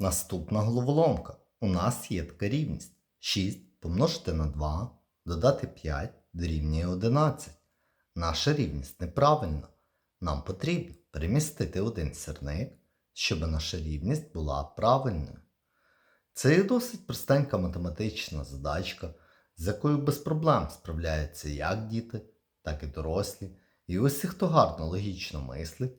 Наступна головоломка. У нас є така рівність. 6 помножити на 2, додати 5 дорівнює 11. Наша рівність неправильна. Нам потрібно перемістити один сірник, щоб наша рівність була правильною. Це є досить простенька математична задачка, з якою без проблем справляються як діти, так і дорослі. І усі, хто гарно логічно мислить,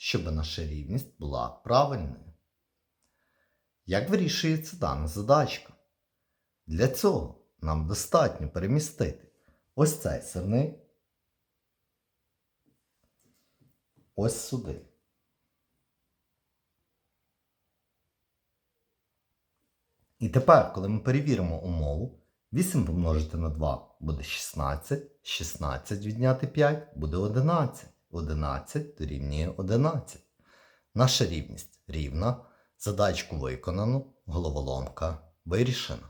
щоб наша рівність була правильною. Як вирішується дана задачка? Для цього нам достатньо перемістити ось цей сирник ось сюди. І тепер, коли ми перевіримо умову, 8 помножити на 2 буде 16, 16 відняти 5 буде 11. 11 дорівнює 11. Наша рівність рівна. Задачку виконано, головоломка вирішена.